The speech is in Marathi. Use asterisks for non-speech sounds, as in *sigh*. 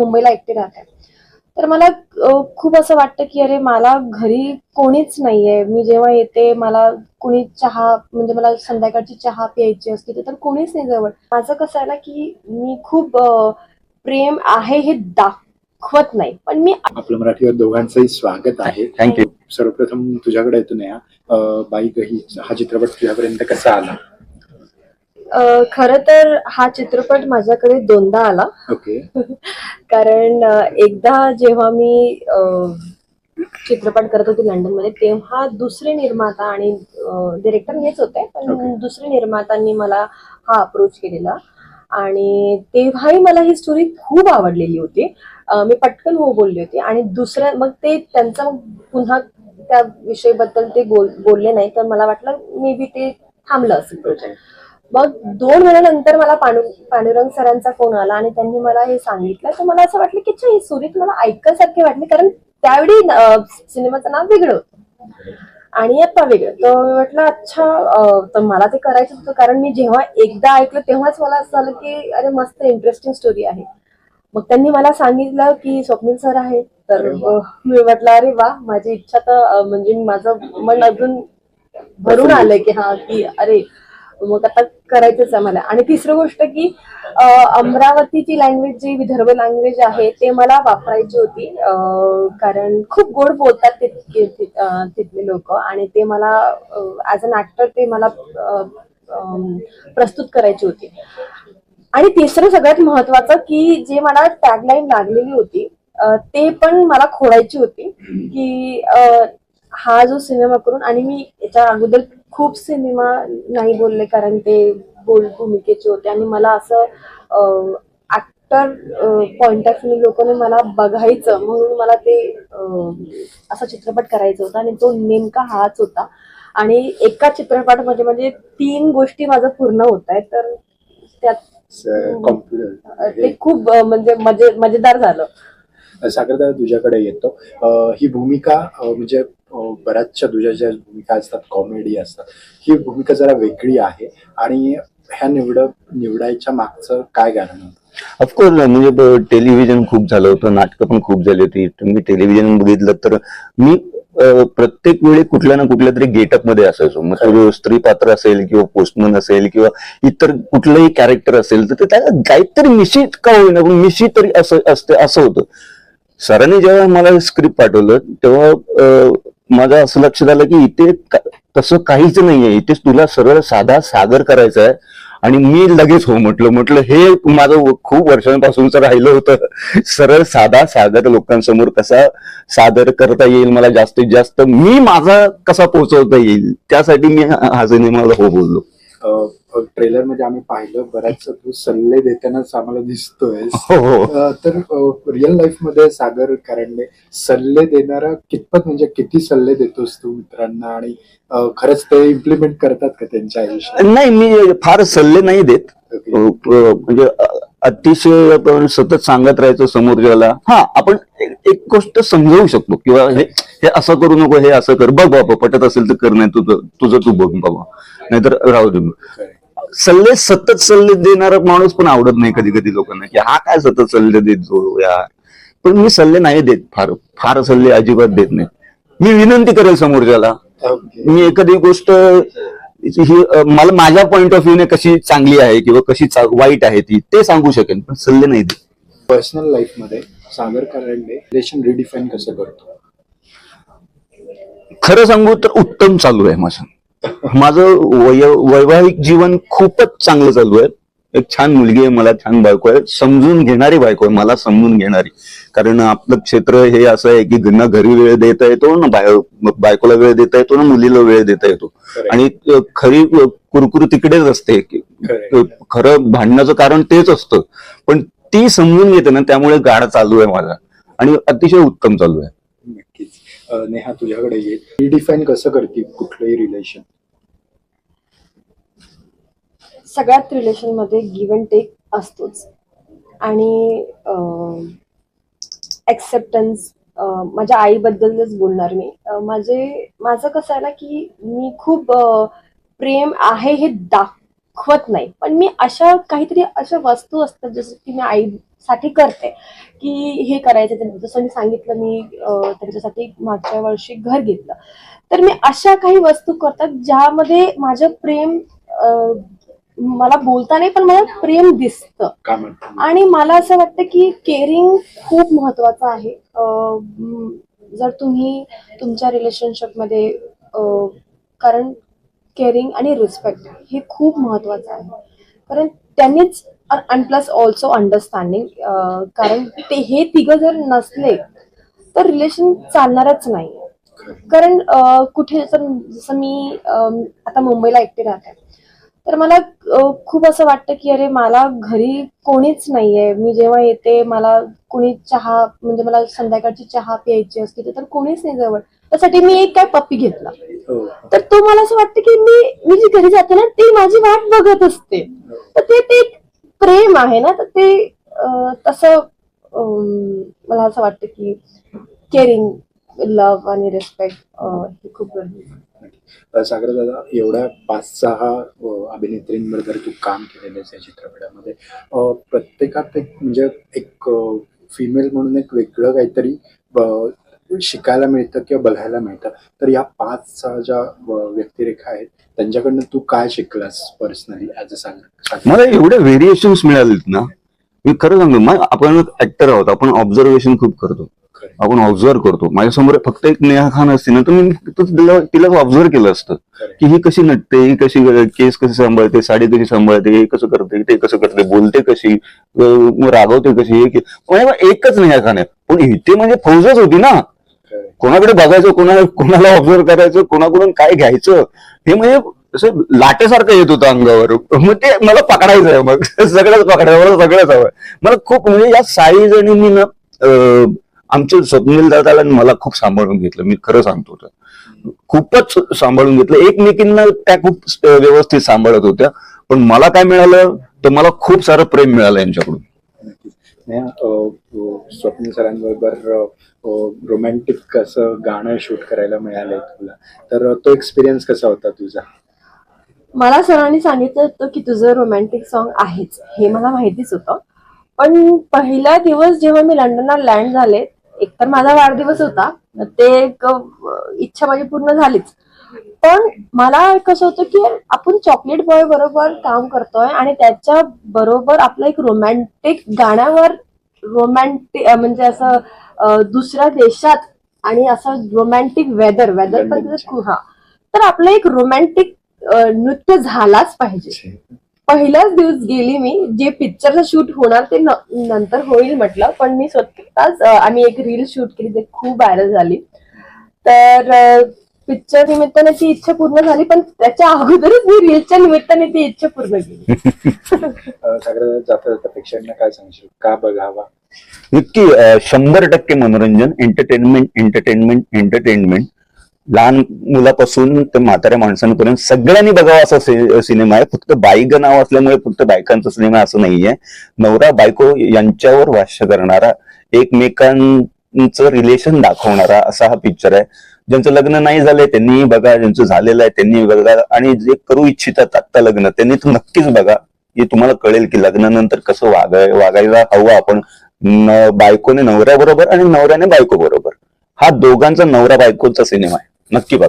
मुंबईला एकटे राहते. तर मला खूप असं वाटतं की अरे मला घरी कोणीच नाहीये. मी जेव्हा येते मला कोणी चहा म्हणजे मला संध्याकाळची चहा प्यायची असते तर कोणीच नाही जवळ. माझं कसं आहे ना की मी खूप प्रेम आहे हे दाखवत नाही. पण मी आपलं मराठीवर दोघांचंही स्वागत आहे. थँक्यू सर्वप्रथम तुझ्याकडे येतो नेहा. अं, बाई गही हा चित्रपट तुझ्यापर्यंत कसा आला? खरं तर हा चित्रपट माझ्याकडे दोनदा आला. *laughs* कारण एकदा जेव्हा मी चित्रपट करत होते लंडनमध्ये तेव्हा दुसरे निर्माता आणि डिरेक्टर हेच होते पण Okay. दुसरे निर्मातांनी मला हा अप्रोच केलेला. आणि तेव्हाही मला ही स्टोरी खूप आवडलेली होती. मी पटकन हो बोलली होती. आणि दुसऱ्या मग ते त्यांचा पुन्हा त्या विषयीबद्दल ते बोल बोलले नाही तर मला वाटलं मे बी ते थांबलं असेल प्रोजेक्ट मग दोन वेळानंतर मला पांडु पांडुरंग सरांचा फोन आला आणि त्यांनी मला हे सांगितलं. तर मला असं वाटलं की ही स्टोरी मला ऐकायसारखी वाटली कारण त्यावेळी सिनेमाचं नाव वेगळं होतं. आणि आत्ता वेगळं. तर मी म्हटलं अच्छा तर मला ते करायचं होतं कारण मी जेव्हा एकदा ऐकलं तेव्हाच मला असं झालं की अरे मस्त इंटरेस्टिंग स्टोरी आहे. मग त्यांनी मला सांगितलं की स्वप्नील सर आहे. तर मी म्हटलं अरे वा माझी इच्छा तर म्हणजे माझं मन अजून भरून आलंय की हा की अरे मग आता करायचंच आहे मला. आणि तिसरं गोष्ट की अमरावतीची लँग्वेज जी विदर्भ लँग्वेज आहे ते मला वापरायची होती. कारण खूप गोड बोलतात तिथले तिथले लोक. आणि ते मला ऍज अन ऍक्टर ते मला प्रस्तुत करायची होती. आणि तिसरं सगळ्यात महत्वाचं की जे मला टॅगलाईन लागलेली होती ते पण मला खोडायची होती. की हा जो सिनेमा करून आणि मी याच्या अगोदर खूप सिनेमा नाही बोलले कारण ते बोल भूमिकेचे होते आणि मला असं ऍक्टर पॉइंट ऑफ व्ह्यू लोकांनी मला बघायचं म्हणून मला ते असा चित्रपट करायचा होता आणि तो नेमका हाच होता. आणि एका चित्रपटामध्ये म्हणजे तीन गोष्टी माझं पूर्ण होत आहेत तर त्यात ते खूप म्हणजे मजे मजेदार झालं. सागरदा तुझ्याकडे येतो. ही भूमिका म्हणजे बऱ्याचशा दुजा ज्या भूमिका असतात कॉमेडी असतात ही भूमिका जरा वेगळी आहे. आणि ह्या निवड निवडायच्या मागचं काय कारण होतं? ऑफकोर्स म्हणजे टेलिव्हिजन खूप झालं होतं नाटकं पण खूप झाली होती. तुम्ही टेलिव्हिजन बघितलं तर मी प्रत्येक वेळी कुठल्या ना कुठल्या तरी गेटअपमध्ये असायचो. मग तो स्त्री पात्र असेल किंवा पोस्टमन असेल किंवा इतर कुठलंही कॅरेक्टर असेल तर ते त्याला काहीतरी मिशीत का होईना पण मिशी तरी असं असते असं होतं. सरांनी जेव्हा मला स्क्रिप्ट पाठवलं तेव्हा माझं असं लक्षात आलं की इथे का- तसं काहीच नाहीये इथे तुला सरळ साधा सागर करायचा आहे आणि मी लगेच हो म्हटलं म्हटलं हे माझं खूप वर्षांपासूनच राहिलं होतं सरळ साधा सागर लोकांसमोर कसा सादर करता येईल मला जास्तीत जास्त मी माझा कसा पोहोचवता येईल त्यासाठी मी हा हा सिनेमाला हो बोललो ट्रेलरमध्ये आम्ही पाहिलं बऱ्याच तू सल्ले देतानाच आम्हाला दिसतोय. *laughs* हो हो. तर रिअल लाईफमध्ये सागर कारंडे सल्ले देणारा कितपत म्हणजे किती सल्ले देतोस तू मित्रांना? आणि खरंच ते इम्प्लिमेंट करतात का त्यांच्या आयुष्यात? नाही मी फार सल्ले नाही देत. म्हणजे अतिशय आपण सतत सांगत राहायचं समोरच्याला हा आपण एक गोष्ट समजावू शकतो किंवा हे हे असं करू नको हे असं कर. बघ बाबा पटत असेल तर कर नाही तुझं तुझं तू बघ बाबा. नाहीतर राहू दे. सल्ले सतत सल्ले देणारा माणूस पण आवडत नाही कधी कधी लोकांना की हा काय सतत सल्ले देतो यार पण मी सल्ले नाही देत फार फार सल्ले अजिबात देत नाही. मी विनंती करेल समोरच्याला. मी एखादी गोष्ट ही मला माझ्या पॉइंट ऑफ व्ह्यूने कशी चांगली आहे किंवा कशी वाईट आहे ती ते सांगू शकेन पण सल्ले नाही देत. पर्सनल लाईफमध्ये सागर कारंडे रिलेशन रिडिफाईन कसं करतो? खरं सांगू तर उत्तम चालू आहे माझं. माझं वैवाहिक जीवन खूपच चांगलं चालू आहे. एक छान मुलगी आहे मला छान बायको आहे. समजून घेणारी बायको आहे मला समजून घेणारी. कारण आपलं क्षेत्र हे असं आहे की ना घरी वेळ देता येतो ना बाय बायकोला वेळ देता येतो ना मुलीला वेळ देता येतो. आणि खरी कुरकुर तिकडेच असते. खरं भांडण्याचं कारण तेच असतं. पण ती समजून घेते ना त्यामुळे गाडा चालू आहे माझा. आणि अतिशय उत्तम चालू आहे. नक्कीच. नेहा तुझ्याकडे ये. रिडिफाईन कसं करते? कुठलंही रिलेशन सगळ्यात रिलेशनमध्ये गिव्ह अँड टेक असतोच. आणि ॲक्सेप्टन्स माझ्या आईबद्दलच बोलणार मी. माझे माझं कसं आहे ना की मी खूप प्रेम आहे हे दाखवत नाही. पण मी अशा काहीतरी अशा वस्तू असतात जसं की मी आईसाठी करते. की हे करायचं जसं मी सांगितलं मी त्यांच्यासाठी मागच्या वर्षी घर घेतलं. तर मी अशा काही वस्तू करतात ज्यामध्ये माझं प्रेम मला बोलता नाही पण मला प्रेम दिसतं. आणि मला असं वाटतं की केअरिंग खूप महत्वाचं आहे. जर तुम्ही तुमच्या रिलेशनशिपमध्ये कारण केअरिंग आणि रिस्पेक्ट हे खूप महत्वाचं आहे. कारण त्यांनीच आणि प्लस ऑल्सो अंडरस्टँडिंग कारण ते हे तिघं जर नसले तर रिलेशन चालणारच नाही. कारण कुठे जसं मी आता मुंबईला एकटी राहते. तर मला खूप असं वाटतं की अरे मला घरी कोणीच नाहीये. मी जेव्हा येते मला कोणी चहा म्हणजे मला संध्याकाळची चहा प्यायची असते तर कोणीच नाही जवळ. त्यासाठी मी एक काय पप्पी घेतला. हो. तर तो मला असं वाटतं की मी मी जी घरी जाते ना ती माझी वाट बघत असते. तर ते ते एक प्रेम आहे ना तर ते तसं मला असं वाटतं की केअरिंग लव्ह आणि रिस्पेक्ट हे खूप गरजेचं आहे. अ, सागर दादा एवढ्या पाच सहा अ, अभिनेत्रींबरोबर तू काम केलेलं आहेस या चित्रपटामध्ये अ, प्रत्येकात एक म्हणजे एक फिमेल म्हणून एक वेगळं काहीतरी अ, शिकायला मिळतं किंवा बघायला मिळतं तर या पाच सहा ज्या अ, व्यक्तिरेखा आहेत त्यांच्याकडनं तू काय शिकलास पर्सनली ऍज अ सागर मला एवढे व्हेरिएशन्स मिळालेत ना मी खरं सांगतो मग आपण ऍक्टर आहोत आपण ऑब्झर्वेशन खूप करतो. आपण ऑब्झर्व करतो. माझ्यासमोर फक्त एक नेहा खान असते ना तर मी तिला ऑब्झर्व केलं असतं. की ही कशी नटते ही कशी केस कशी सांभाळते साडी कशी सांभाळते हे कसं करते ते कसं करते बोलते कशी रागवते कशी हे एकच नेहा खान आहे. पण इथे म्हणजे फौजच होती ना. कोणाकडे बघायचं कोणा कोणाला ऑब्झर्व करायचं कोणाकडून काय घ्यायचं हे म्हणजे असं लाटेसारखं येत होतं अंगावर. मग ते मला पकडायचं आहे मग. *laughs* सगळंच पकडायचं मला सगळंच हवं मला खूप म्हणजे या साई जणींनी ना अं, आमचे स्वप्नील दादाला आणि मला खूप सांभाळून घेतलं. मी खरं सांगतो तर. खूपच सांभाळून घेतलं. एकमेकींना त्या खूप व्यवस्थित सांभाळत होत्या. पण मला काय मिळालं? तर मला खूप सारं प्रेम मिळालं यांच्याकडून. स्वप्नील सरांबरोबर रोमॅन्टिक असं गाणं शूट करायला मिळालंय तुला. तर तो एक्सपिरियन्स कसा होता तुझा? मला सरांनी सांगितलं होतं की तुझं रोमॅन्टिक सॉन्ग आहेच. हे मला माहितीच होतं. पण पहिला दिवस जेव्हा मी लंडनला लँड झाले एकतर माझा वाढदिवस होता ते एक इच्छा माझी पूर्ण झालीच. पण मला कसं होतं की आपण चॉकलेट बॉय बरोबर काम करतोय आणि त्याच्या बरोबर आपलं एक रोमॅन्टिक गाण्यावर रोमॅन्टिक म्हणजे असं दुसऱ्या देशात आणि असं रोमॅन्टिक वेदर वेदर पण हा. तर आपलं एक रोमॅन्टिक नृत्य झालाच पाहिजे. पहिलाच दिवस गेली मी जे पिक्चरचं शूट होणार ते नंतर होईल म्हटलं पण मी स्वतःच आम्ही एक रील शूट केली ते खूप व्हायरल झाली. तर पिक्चर निमित्ताने ती इच्छा पूर्ण झाली पण त्याच्या अगोदरच मी रीलच्या निमित्ताने ती इच्छा पूर्ण केली. जाता जाता प्रेक्षकांना काय सांगशील? का बघावा? नक्की शंभर टक्के मनोरंजन एंटरटेनमेंट एंटरटेनमेंट एंटरटेनमेंट लहान मुलापासून ते म्हाताऱ्या माणसांपर्यंत सगळ्यांनी बघावा असा सिनेमा आहे. फक्त बाईग नाव असल्यामुळे फक्त बायकांचा सिनेमा असं नाहीये. नवरा बायको यांच्यावर भाष्य करणारा एकमेकांचं रिलेशन दाखवणारा असा हा पिक्चर आहे. ज्यांचं लग्न नाही झालंय त्यांनी बघा ज्यांचं झालेलं आहे त्यांनी बघा. आणि जे करू इच्छितात आत्ता लग्न त्यांनी तर नक्कीच बघा. हे तुम्हाला कळेल की लग्नानंतर कसं वागाय वागायला हवं आपण. बायकोने नवऱ्याबरोबर आणि नवऱ्याने बायको बरोबर. हा दोघांचा नवरा बायकोचा सिनेमा आहे. नक्की बघा